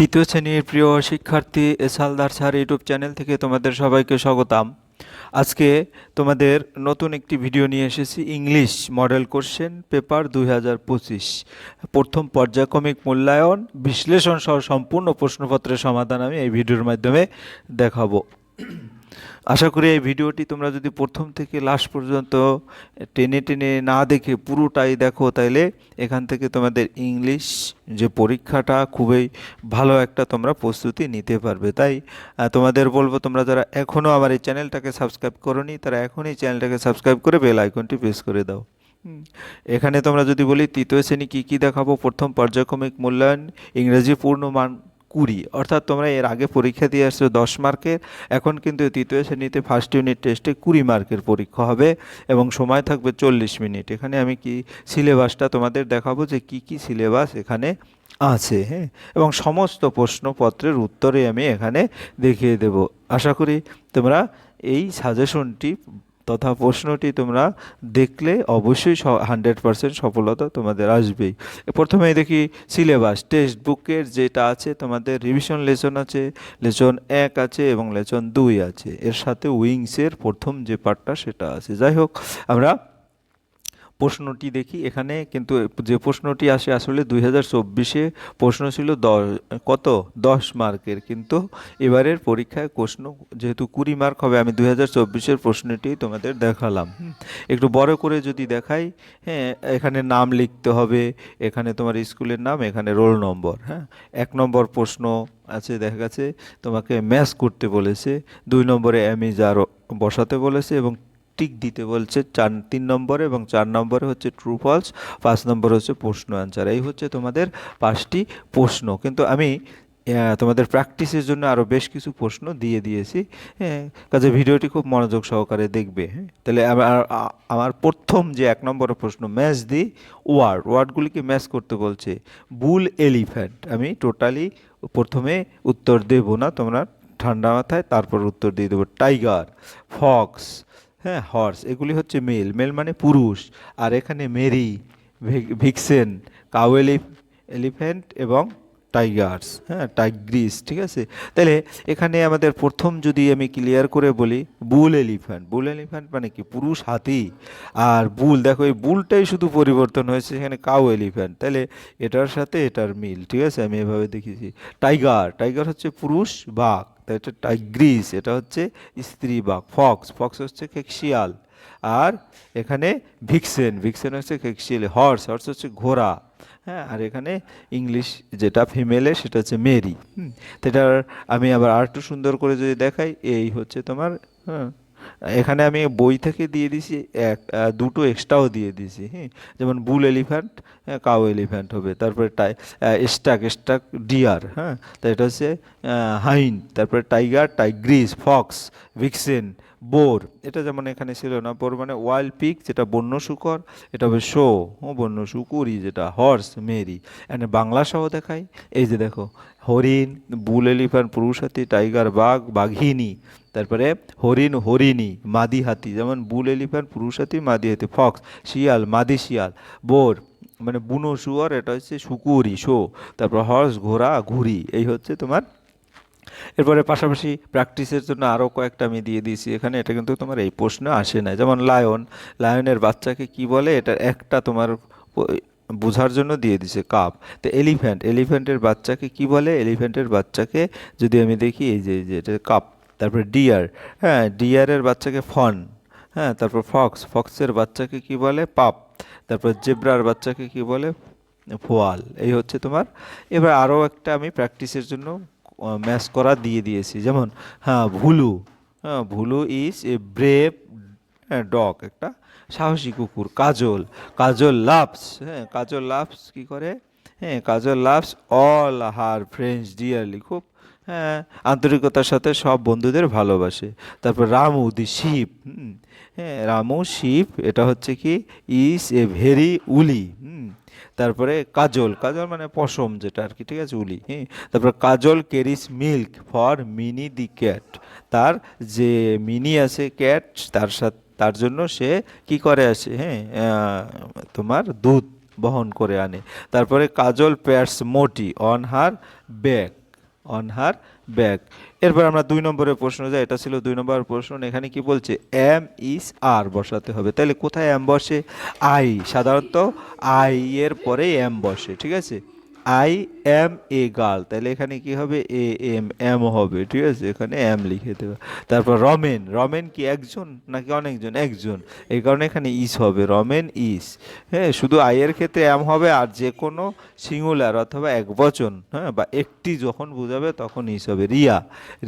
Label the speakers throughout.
Speaker 1: তৃতীয় শ্রেণির প্রিয় শিক্ষার্থী এসালদার স্যার ইউটিউব চ্যানেল থেকে তোমাদের সবাইকে স্বাগতম। আজকে তোমাদের নতুন একটি ভিডিও নিয়ে এসেছি, ইংলিশ মডেল কোশ্চেন পেপার দুই হাজার পঁচিশ। প্রথম পর্যায়ক্রমিক মূল্যায়ন, বিশ্লেষণ সহ সম্পূর্ণ প্রশ্নপত্রের সমাধান আমি এই ভিডিওর মাধ্যমে দেখাবো। আশা করি এই ভিডিওটি তোমরা যদি প্রথম থেকে লাস্ট পর্যন্ত টেনে টেনে না দেখে পুরোটাই দেখো তাইলে এখান থেকে তোমাদের ইংলিশ যে পরীক্ষাটা খুবই ভালো একটা তোমরা প্রস্তুতি নিতে পারবে। তাই তোমাদের বলব তোমরা যারা এখনও আমার এই চ্যানেলটাকে সাবস্ক্রাইব করোনি তারা এখনই চ্যানেলটাকে সাবস্ক্রাইব করে বেল আইকনটি প্রেস করে দাও। এখানে তোমরা যদি বলি তৃতীয় শ্রেণি কী কী দেখাবো? প্রথম পর্যায়ক্রমিক মূল্যায়ন ইংরেজি পূর্ণমান কুড়ি, অর্থাৎ তোমরা এর আগে পরীক্ষা দিয়ে আসছো দশ মার্কের, এখন কিন্তু তৃতীয় শ্রেণীতে ফার্স্ট ইউনিট টেস্টে কুড়ি মার্কের পরীক্ষা হবে এবং সময় থাকবে চল্লিশ মিনিট। এখানে আমি কি সিলেবাসটা তোমাদের দেখাবো যে কি কি সিলেবাস এখানে আছে হ্যাঁ? এবং সমস্ত প্রশ্নপত্রের উত্তরে আমি এখানে দেখিয়ে দেব। আশা করি তোমরা এই সাজেশনটি তথা প্রশ্নটি তোমরা দেখলে অবশ্যই হান্ড্রেড পারসেন্ট সফলতা তোমাদের আসবেই। প্রথমে দেখি সিলেবাস টেক্সট বুকের যেটা আছে, তোমাদের রিভিশন লেসন আছে লেসন এক আছে এবং লেসন দুই আছে। এর সাথে উইংসের প্রথম যে পার্টটা সেটা আছে। যাই হোক, আমরা প্রশ্নটি দেখি, এখানে কিন্তু যে প্রশ্নটি আসে আসলে দুই হাজার চব্বিশে প্রশ্ন ছিল দশ, কত? দশ মার্কের। কিন্তু এবারের পরীক্ষায় প্রশ্ন যেহেতু কুড়ি মার্ক হবে, আমি দুই হাজার চব্বিশের প্রশ্নটি তোমাদের দেখালাম। একটু বড় করে যদি দেখাই হ্যাঁ এখানে নাম লিখতে হবে, এখানে তোমার স্কুলের নাম, এখানে রোল নম্বর হ্যাঁ? এক নম্বর প্রশ্ন আছে, দেখা গেছে, তোমাকে ম্যাচ করতে বলেছে, দুই নম্বরে অ্যামিজার বসাতে বলেছে এবং টিক দিতে বলছে চার, তিন নম্বরে এবং চার নম্বরে হচ্ছে ট্রু ফলস পাঁচ নম্বর হচ্ছে প্রশ্ন অ্যান্সার এই হচ্ছে তোমাদের পাঁচটি প্রশ্ন। কিন্তু আমি তোমাদের প্র্যাকটিসের জন্য আরও বেশ কিছু প্রশ্ন দিয়ে দিয়েছি। হ্যাঁ কাজে ভিডিওটি খুব মনোযোগ সহকারে দেখবে। হ্যাঁ তাহলে আমার আমার প্রথম যে এক নম্বরের প্রশ্ন ম্যাচ দি ওয়ার্ড ওয়ার্ডগুলিকে ম্যাচ করতে বলছে? বুল এলিফ্যান্ট আমি টোটালি প্রথমে উত্তর দেব না, তোমরা ঠান্ডা মাথায় তারপর উত্তর দিয়ে দেবো। টাইগার ফক্স হ্যাঁ হর্স এগুলি হচ্ছে মেল মেল মানে পুরুষ, আর এখানে মেরি ভিক্সেন কাউ এলিফ এলিফ্যান্ট এবং টাইগার্স হ্যাঁ টাইগ্রিস ঠিক আছে? তাহলে এখানে আমাদের প্রথম যদি আমি ক্লিয়ার করে বলি বুল এলিফ্যান্ট বুল এলিফ্যান্ট মানে কি? পুরুষ হাতি, আর বুল দেখো এই বুলটাই শুধু পরিবর্তন হয়েছে, এখানে কাউ এলিফ্যান্ট তাহলে এটার সাথে এটার মিল, ঠিক আছে? আমি এভাবে দেখেছি টাইগার টাইগার হচ্ছে পুরুষ বাঘ তাই এটা টাইগ্রিস এটা হচ্ছে স্ত্রী বাঘ, ফক্স ফক্স হচ্ছে খেকশিয়াল আর এখানে ভিক্সেন ভিক্সেন হচ্ছে খেকশিয়াল হর্স হর্স হচ্ছে ঘোড়া। হ্যাঁ আর এখানে ইংলিশ যেটা ফিমেলে সেটা হচ্ছে মেরি। হুম, তো এটার আমি আবার আর একটু সুন্দর করে যদি দেখাই, এই হচ্ছে তোমার হ্যাঁ এখানে আমি বই থেকে দিয়ে দিছি, এক দুটো এক্সট্রাও দিয়ে দিছি হ্যাঁ যেমন বুল এলিফ্যান্ট কাউ এলিফ্যান্ট হবে, তারপরে টাই স্টাক স্টাক ডিয়ার হ্যাঁ? তা এটা হচ্ছে হাইন তারপরে tiger tigress fox vixen boar. এটা যেমন এখানে ছিল না, বোর মানে ওয়াইল্ড পিক যেটা বন্য শুকর, এটা হবে শো, ও বন্য শুকুরি, যেটা হর্স মেরি। এখানে বাংলা সহ দেখাই, এই যে দেখো, হরিণ, বুল, এলিফ্যান্ট পুরুষ হাতি টাইগার বাঘ, বাঘিনী, তারপরে হরিণ, হরিণী মাদি হাতি যেমন বুল, এলিফ্যান্ট পুরুষ হাতি মাদি হাতি ফক্স শিয়াল, মাদি শিয়াল। বোর মানে বুনো শুয়ার, এটা হচ্ছে শুকুরি, শো। তারপর হর্স ঘোড়া, ঘুড়ি, এই হচ্ছে তোমার এরপরে পাশাপাশি প্র্যাকটিসের জন্য আরও কয়েকটা আমি দিয়ে দিয়েছি। এখানে এটা কিন্তু তোমার এই প্রশ্ন আসে না যেমন লায়ন লায়নের বাচ্চাকে কি বলে? এটা একটা তোমার বোঝার জন্য দিয়ে দিছে কাপ তো এলিফ্যান্ট এলিফ্যান্টের বাচ্চাকে কি বলে? এলিফ্যান্টের বাচ্চাকে যদি আমি দেখি, এই যে এটা কাপ তারপরে ডিয়ার হ্যাঁ ডিয়ারের বাচ্চাকে ফন হ্যাঁ তারপর ফক্স ফক্সের বাচ্চাকে কি বলে? পাপ তারপর জেব্রার বাচ্চাকে কি বলে? ফোয়াল এই হচ্ছে তোমার। এবার আরও একটা আমি প্র্যাকটিসের জন্য ম্যাচ করা দিয়ে দিয়েছি। যেমন হ্যাঁ ভুলু। হ্যাঁ Bhulu is a brave dog একটা সাহসী কুকুর, কাজল। কাজল লাভস হ্যাঁ কাজল লাভস কী করে? হ্যাঁ Kajal loves all her friends dearly খুব হ্যাঁ আন্তরিকতার সাথে সব বন্ধুদের ভালোবাসে। তারপর রামু দি শিপ হ্যাঁ রামু শিপ এটা হচ্ছে কি ইজ এ ভেরি উলি, হুম তারপরে কাজল কাজল মানে পশম যেটা আর কি ঠিক আছে, উলি হ্যাঁ তারপরে Kajal carries milk for Mini the cat তার যে মিনি আছে ক্যাট তার সাথে, তার জন্য সে কি করে আসে হ্যাঁ তোমার দুধ বহন করে আনে। তারপরে Kajal pats Moti on her back on her bag এরপর আমরা দুই নম্বরের প্রশ্ন যাই, এটা ছিল দুই নম্বর প্রশ্ন। এখানে কি বলছে? এম ইস আর বসাতে হবে। তাহলে কোথায় এম বসে? আই সাধারণত আই এর পরে এম বসে, ঠিক আছে? আই এম এ গার্ল তাহলে এখানে কি হবে? এ এম এম হবে, ঠিক আছে? এখানে এম লিখে দেবে। তারপর রমেন রমেন কি একজন নাকি অনেকজন? একজন। এই কারণে এখানে ইস হবে রমেন ইস হ্যাঁ শুধু আই এর ক্ষেত্রে এম হবে আর যে কোনো সিঙ্গুলার অথবা এক বচন হ্যাঁ বা একটি যখন বোঝাবে তখন ইস হবে। Riya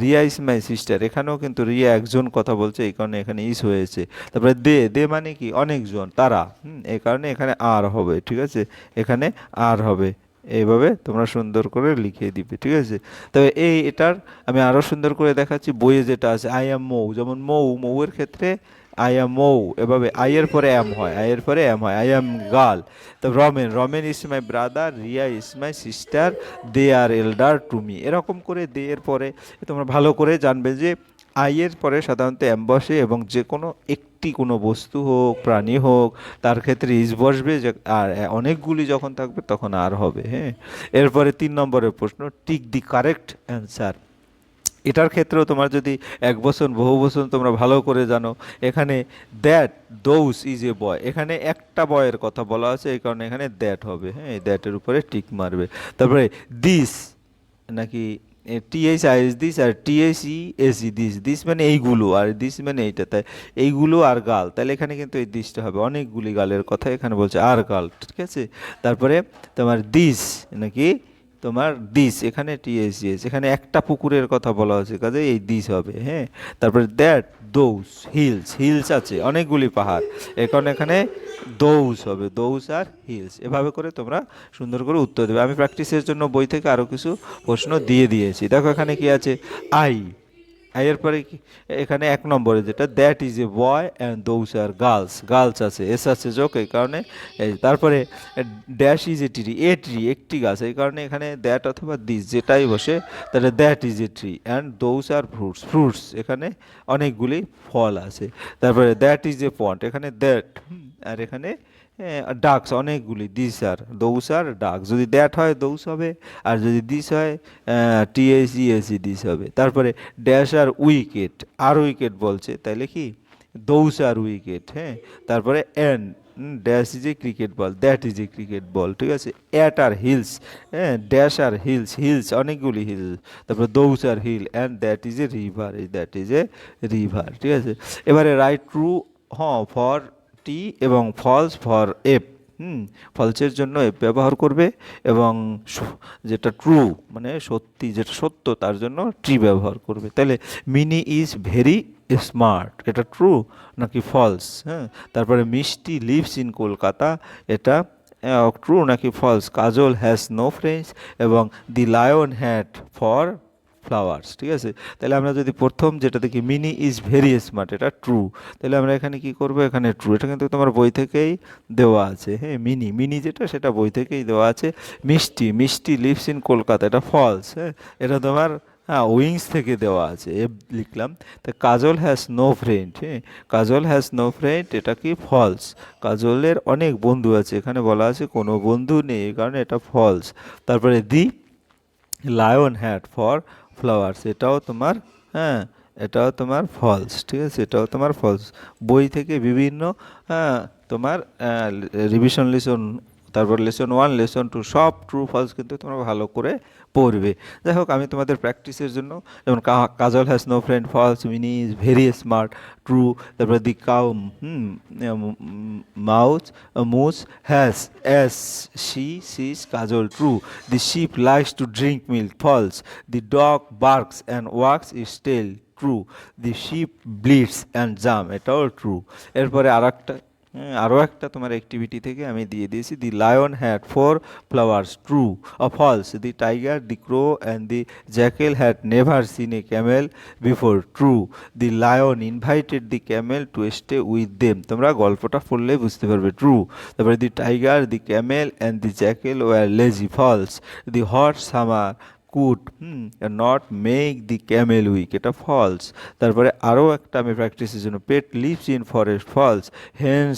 Speaker 1: Riya is my sister এখানেও কিন্তু রিয়া একজন কথা বলছে, এই কারণে এখানে ইস হয়েছে। তারপরে দে দে মানে কি? অনেকজন, তারা। হুম, এই কারণে এখানে আর হবে, ঠিক আছে? এখানে আর হবে। এইভাবে তোমরা সুন্দর করে লিখে দিবে, ঠিক আছে? তবে এই এটার আমি আরও সুন্দর করে দেখাচ্ছি, বইয়ে যেটা আছে আই এম মৌ যেমন মৌ, মৌয়ের ক্ষেত্রে আই এম মৌ এভাবে আই এর পরে এম হয় আই এর পরে এম হয় আই এম গার্ল তো Ramen Ramen is my brother Riya is my sister they are elder to me এরকম করে দে এর পরে তোমরা ভালো করে জানবে যে আই এর পরে সাধারণত এম বসে এবং যে কোনো একটি কোনো বস্তু হোক, প্রাণী হোক, তার ক্ষেত্রে ইস বসবে আর অনেকগুলি যখন থাকবে তখন আর হবে হ্যাঁ? এরপরে তিন নম্বরের প্রশ্ন টিক দি কারেক্ট অ্যান্সার। এটার ক্ষেত্রেও তোমার যদি এক বছর বহু বছর তোমরা ভালো করে জানো, এখানে দ্যাট দৌস ইজ এ বয় এখানে একটা বয়ের কথা বলা আছে, এই কারণে এখানে দ্যাট হবে হ্যাঁ? দ্যাটের উপরে টিক মারবে। তারপরে দিস নাকি T H I S this R T H E S this this মানে এইগুলো আর দিস মানে এইটা, তাই এইগুলো আর গাল। তাহলে এখানে কিন্তু এই দিসটা হবে। অনেকগুলি গালের কথা এখানে বলছে আর গাল, ঠিক আছে? তারপরে তোমার দিস নাকি তোমার দিস, এখানে টিএসিএস এখানে একটা পুকুরের কথা বলা হয়েছে, কাজে এই দিস হবে হ্যাঁ? তারপরে দ্যাট, দৌস, হিলস হিলস আছে, অনেকগুলি পাহাড় এখন এখানে দৌস হবে, দৌস আর হিলস, এভাবে করে তোমরা সুন্দর করে উত্তর দেবে। আমি প্র্যাকটিসের জন্য বই থেকে আরও কিছু প্রশ্ন দিয়ে দিয়েছি। দেখো এখানে কি আছে? আই আই এর পরে কি? এখানে এক নম্বরে যেটা that is a boy and those are girls girls আছে এস আছে যোগ এই কারণে তারপরে dash is a tree a tree একটি গাছ, এই কারণে এখানে দ্যাট অথবা দিস যেটাই বসে, তাহলে that is a tree and those are fruits fruits এখানে অনেকগুলি ফল আছে। তারপরে দ্যাট ইজ এ পন্ট এখানে দ্যাট আর এখানে ডাকস অনেকগুলি দিস আর দৌস আর ডাক যদি দ্যাট হয় দৌস হবে। আর যদি দিস হয় টিএসি এসি দিস হবে। তারপরে dash are wicket are wicket বলছে। তাইলে কি? দৌস আর উইকেট হ্যাঁ। তারপরে and dash is a cricket ball that is a cricket ball ঠিক আছে? অ্যাট আর হিলস হ্যাঁ ড্যাশ আর হিলস হিলস অনেকগুলি হিলস তারপরে those are hill and that is a river is that is a river ঠিক আছে? এবারে right true হ্যাঁ for টি এবং ফলস ফর এফ হুম ফলসের জন্য এফ ব্যবহার করবে এবং যেটা ট্রু মানে সত্যি, যেটা সত্য, তার জন্য ট্রি ব্যবহার করবে। তাহলে মিনি ইজ ভেরি স্মার্ট এটা ট্রু নাকি ফলস হ্যাঁ? তারপরে মিষ্টি লিভস ইন কলকাতা, এটা ট্রু নাকি false Kajal has no friends এবং the lion had four flowers ঠিক আছে? তাহলে আমরা যদি প্রথম যেটা দেখি মিনি ইজ ভেরি স্মার্ট এটা ট্রু তাহলে আমরা এখানে কি করব? এখানে ট্রু এটা কিন্তু তোমার বই থেকেই দেওয়া আছে। হ্যাঁ মিনি মিনি যেটা, সেটা বই থেকেই দেওয়া আছে। মিষ্টি মিষ্টি লিভস ইন কলকাতা এটা ফলস হ্যাঁ? এটা তোমার হ্যাঁ উইংস থেকে দেওয়া আছে। এ লিখলাম তা কাজল হ্যাজ নো ফ্রেন্ড হ্যাঁ? কাজল হ্যাজ নো ফ্রেন্ড এটা কি ফলস কাজলের অনেক বন্ধু আছে। এখানে বলা আছে, কোনো বন্ধু নেই এই কারণে এটা ফলস তারপরে the lion had four flowers এটাও তোমার হ্যাঁ এটাও তোমার ফলস ঠিক আছে? এটাও তোমার ফলস বই থেকে বিভিন্ন হ্যাঁ তোমার রিভিশন লেসন তারপর লেসন ওয়ান লেসন টু সব ট্রু ফলস কিন্তু তোমরা ভালো করে পড়বে। যাই হোক, আমি তোমাদের প্র্যাকটিসের জন্য যেমন Kajal has no friend false Mini is very smart true তারপরে the cow mouth moos has as she sees Kajal true the sheep likes to drink milk false the dog barks and works is tell true the sheep bleeds and jam এটাও true এরপরে আর একটা আরও একটা তোমার activity থেকে আমি দিয়ে দিয়েছি the lion had four flowers true uh false the tiger the crow and the jackal had never seen a camel before true the lion invited the camel to stay with them তোমরা গল্পটা পড়লে বুঝতে পারবে true তারপরে the tiger the camel and the jackal were lazy false the hot summer could not make the camel weak এটা false তারপরে আরও একটা আমি প্র্যাকটিসের জন্য pet lives in forest false hens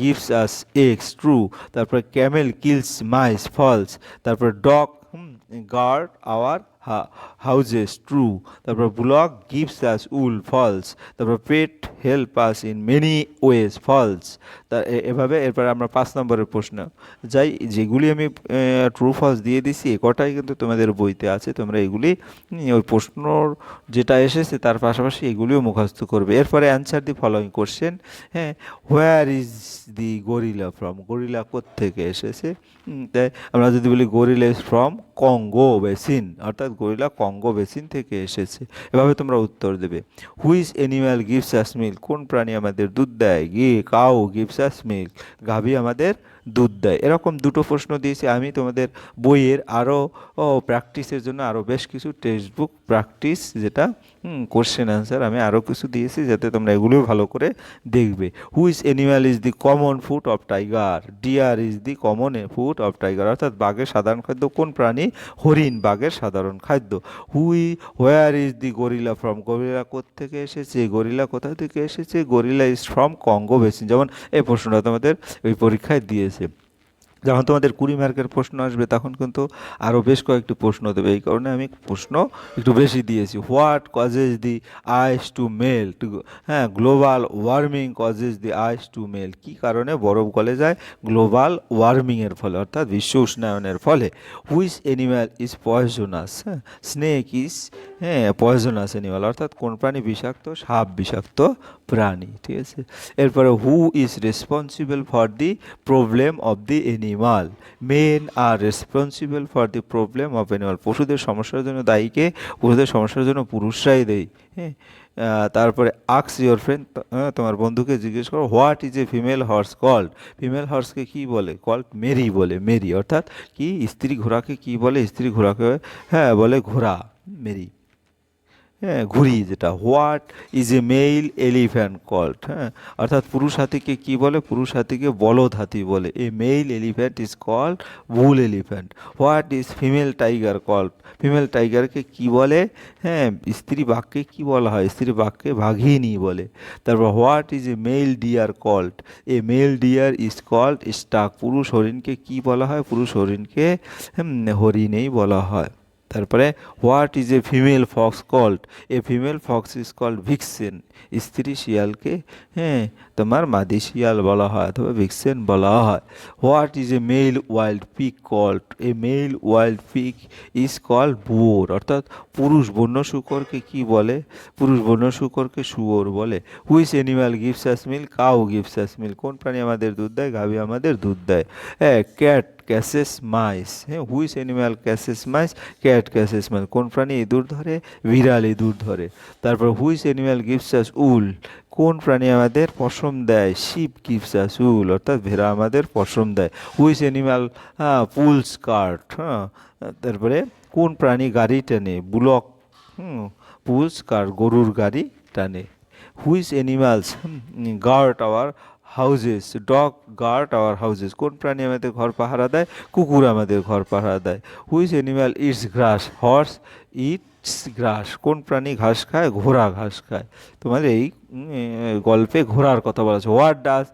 Speaker 1: gives us eggs true তারপরে camel kills mice false তারপরে dog guard our houses true তারপর block gives us wool false তারপর pet help us in many ways false তা এভাবে এরপর আমরা পাঁচ নম্বরের প্রশ্ন। যাই, যেগুলি আমি ট্রু ফলস দিয়ে দিছি, এ কটাই কিন্তু তোমাদের বইতে আছে, তোমরা এগুলি ওই প্রশ্নর যেটা এসেছে তার পাশাপাশি এগুলিও মুখস্থ করবে। এরপরে অ্যান্সার দি ফলোয়িং কোশ্চেন হ্যাঁ where is the gorilla from gorilla থেকে এসেছে? তাই আমরা যদি বলি gorilla is from Congo basin অর্থাৎ গরিলা কঙ্গো বেসিন থেকে এসেছে। এভাবে তোমরা উত্তর দেবে। Which animal gives us milk কোন প্রাণী আমাদের দুধ দেয়? গি কাউ গিভস আস মিল্ক গাভী আমাদের দুধ দেয়। এরকম দুটো প্রশ্ন দিয়েছি আমি তোমাদের বইয়ের আরও প্র্যাকটিসের জন্য আরও বেশ কিছু টেক্সট বুক প্র্যাকটিস যেটা কোশ্চেন অ্যান্সার আমি আরও কিছু দিয়েছি যাতে তোমরা এগুলোও ভালো করে দেখবে। Which animal is the common food of tiger deer is the common food of tiger অর্থাৎ বাঘের সাধারণ খাদ্য কোন প্রাণী? হরিণ, বাঘের সাধারণ খাদ্য। Who where is the gorilla from gorilla থেকে এসেছে? গরিলা কোথা থেকে এসেছে? Gorilla is from Congo basin যেমন এই প্রশ্নটা তোমাদের ওই পরীক্ষায় দিয়েছে। যখন তোমাদের কুড়ি মার্কের প্রশ্ন আসবে, তখন কিন্তু আরও বেশ কয়েকটি প্রশ্ন দেবে। এই কারণে আমি প্রশ্ন একটু বেশি দিয়েছি। What causes the ice to melt to হ্যাঁ global warming causes the ice to melt কী কারণে বরফ গলে যায়? গ্লোবাল ওয়ার্মিংয়ের ফলে, অর্থাৎ বিশ্ব উষ্ণায়নের ফলে। হুইচ অ্যানিম্যাল ইজ পয়জনাস হ্যাঁ স্নেক ইজ হ্যাঁ পয়জনাস অ্যানিম্যাল অর্থাৎ কোন প্রাণী বিষাক্ত? সাপ বিষাক্ত। প্রাণী, ঠিক আছে? এরপরে who is responsible for the problem of the animal men are responsible for the problem of animal পশুদের সমস্যার জন্য দায়ীকে পশুদের সমস্যার জন্য পুরুষরাই দেয় হ্যাঁ? তারপরে আক্স ইয়োর ফ্রেন্ড তোমার বন্ধুকে জিজ্ঞেস করো what is a female horse called female হর্সকে কি বলে? কল্ড মেরি বলে মেরি অর্থাৎ কি? স্ত্রী ঘোড়াকে কি বলে? স্ত্রী ঘোড়াকে হ্যাঁ বলে ঘোড়া মেরি হ্যাঁ ঘুড়ি যেটা। What is a male elephant called হ্যাঁ অর্থাৎ পুরুষ হাতিকে কী বলে? পুরুষ হাতিকে বলদ হাতি বলে। A male elephant is called bull elephant what is female tiger called female টাইগারকে কি বলে? হ্যাঁ স্ত্রী বাঘকে কি বলা হয়? স্ত্রী বাঘকে বাঘিনী বলে। তারপর what is a male deer called a male deer is called stag পুরুষ হরিণকে কি বলা হয়? পুরুষ হরিণকে হরিণেই বলা হয়। তারপরে what is a female fox called a female fox is called vixen স্ত্রী শিয়ালকে হ্যাঁ তোমার মাদি শিয়াল বলা হয় অথবা ভিক্সেন বলা হয়। What is a male wild pig called a male wild pig is called boar অর্থাৎ পুরুষ বন্য শুকরকে কি বলে? পুরুষ বন্য শুকরকে শুয়োর বলে। Which animal gives us milk cow gives us milk কোন প্রাণী আমাদের দুধ দেয়? গাভী আমাদের দুধ দেয়। হ্যাঁ ক্যাট ক্যাসেস মাইস। হ্যাঁ which animal catches mice, cat catches mice. কোন প্রাণী ইঁদুর ধরে? বিড়াল ইঁদুর ধরে। তারপর হুইস অ্যানিম্যাল গিভস আস উল। কোন প্রাণী আমাদের পশম দেয়? শিপ গিভস আস উল, অর্থাৎ ভেড়া আমাদের পশম দেয়। হুইস অ্যানিম্যাল হ্যাঁ পুলস কার্ট হ্যাঁ তারপরে কোন প্রাণী গাড়ি টানে? বুলক, হুম, পুলস কার গরুর গাড়ি টানে। Which animals guard our houses dog guard our houses কোন প্রাণী আমাদের ঘর পাহারা দেয়? কুকুর আমাদের ঘর পাহারা দেয়। Which animal eats grass horse eats grass কোন প্রাণী ঘাস খায়? ঘোড়া ঘাস খায়। তোমাদের এই গল্পে ঘোড়ার কথা বলা আছে। What does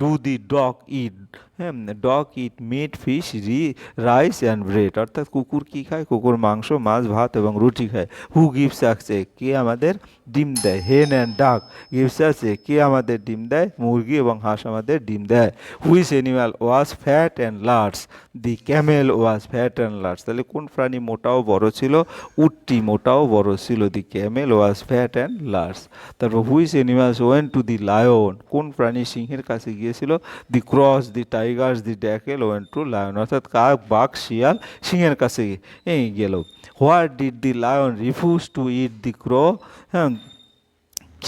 Speaker 1: do the dog eat হ্যাঁ ডগ ইট মিট ফিশ রি রাইস অ্যান্ড ব্রেড অর্থাৎ কুকুর কী খায়? কুকুর মাংস, মাছ, ভাত এবং রুটি খায়। হু গিভস আছে কে আমাদের ডিম দেয়? হেন অ্যান্ড ডাক গিভস আছে কে আমাদের ডিম দেয়? মুরগি এবং হাঁস আমাদের ডিম দেয়। Which animal was fat and large the camel was fat and large তাহলে কোন প্রাণী মোটাও বড় ছিল? উটটি মোটাও বড় ছিল। The camel was fat and large তারপর which animals went to the lion কোন প্রাণী সিংহের কাছে গিয়েছিল? The crows the tigers the jackal went to lion অর্থাৎ কাক, বাঘ, শিয়াল সিংহের কাছে গেল। What did the lion refuse to eat the crow হ্যাঁ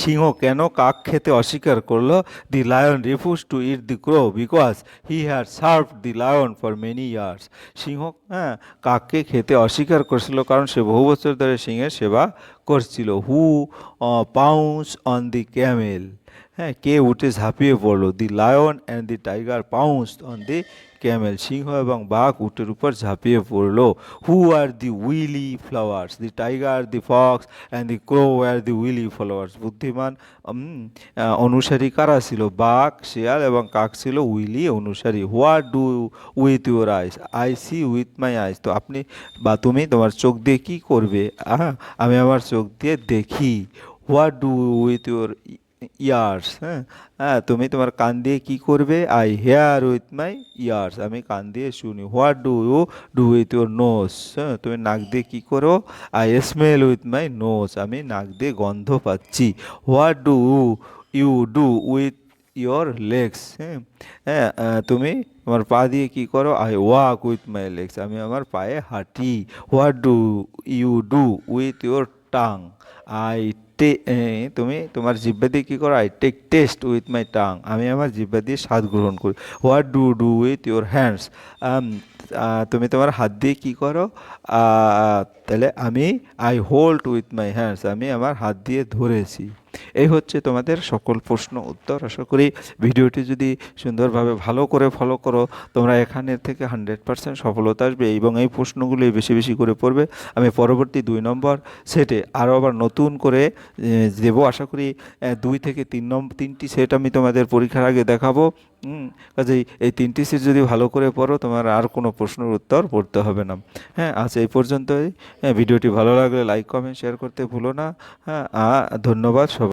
Speaker 1: সিংহ কেন কাক খেতে অস্বীকার করল? The lion refuse to eat the crow because he had serve the lion for many years সিংহ হ্যাঁ কাককে খেতে অস্বীকার করছিল কারণ সে বহু বছর ধরে সিংহের সেবা করছিল। Who pounce on the camel হ্যাঁ কে উঠে ঝাঁপিয়ে পড়ল? The lion and the tiger pounce on the camel সিংহ এবং বাঘ উটের উপর ঝাঁপিয়ে পড়ল। Who are the wily followers the tiger the fox and the crow are the wily followers বুদ্ধিমান অনুসারী কারা ছিল? বাঘ, শিয়াল এবং কাক ছিল উইলি অনুসারী। What do with your eyes I see with my eyes তো আপনি বা তুমি তোমার চোখ দিয়ে কী করবে? হ্যাঁ আমি আমার চোখ দিয়ে দেখি। What do with your ears হ্যাঁ? হ্যাঁ তুমি তোমার কান দিয়ে কী করবে? I hear with my ears আমি কান দিয়ে শুনি। What do you do with your nose হ্যাঁ তুমি নাক দিয়ে কী করো? I smell with my nose আমি নাক দিয়ে গন্ধ পাচ্ছি। What do you do with your legs হ্যাঁ হ্যাঁ তুমি তোমার পা দিয়ে কী করো? I walk with my legs আমি আমার পায়ে হাঁটি। What do you do with your tongue I টে তুমি তোমার জিব্বা দিয়ে কী করো? I take taste with my tongue আমি আমার জিব্বা দিয়ে স্বাদ গ্রহণ করি। What do do with your hands তুমি তোমার হাত দিয়ে কী করো? তাহলে আমি I hold with my hands আমি আমার হাত দিয়ে ধরেছি। এই হচ্ছে তোমাদের সকল প্রশ্ন, উত্তর। আশা করি ভিডিওটি যদি সুন্দরভাবে ভালো করে ফলো করো, তোমরা এখানের থেকে হান্ড্রেড পার্সেন্ট সফলতা আসবে এবং এই প্রশ্নগুলি বেশি বেশি করে পড়বে। আমি পরবর্তী দুই নম্বর সেটে আরও আবার নতুন করে দেবো। আশা করি দুই থেকে তিন নম্বর তিনটি সেট আমি তোমাদের পরীক্ষার আগে দেখাবো। কাজেই এই তিনটি সেট যদি ভালো করে পড়ো, তোমার আর কোনো প্রশ্নের উত্তর পড়তে হবে না। হ্যাঁ আজ এই পর্যন্তই। হ্যাঁ ভিডিওটি ভালো লাগলে লাইক কমেন্ট শেয়ার করতে ভুলো না। হ্যাঁ ধন্যবাদ সবাই।